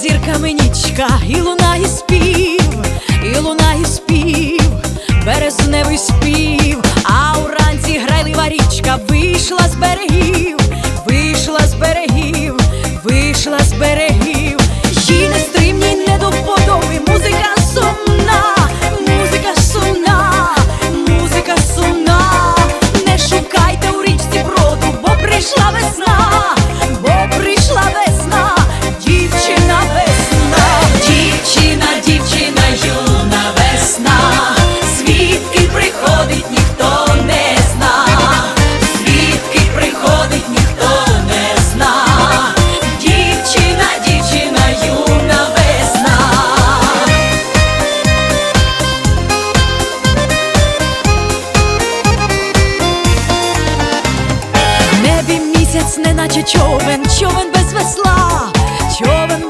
зірками нічка, і луна, і спів, і луна, і спів, березневий спів, а уранці грайлива річка вийшла з берегів, вийшла з берегів, вийшла з берегів. Неначе човен, човен без весла, човен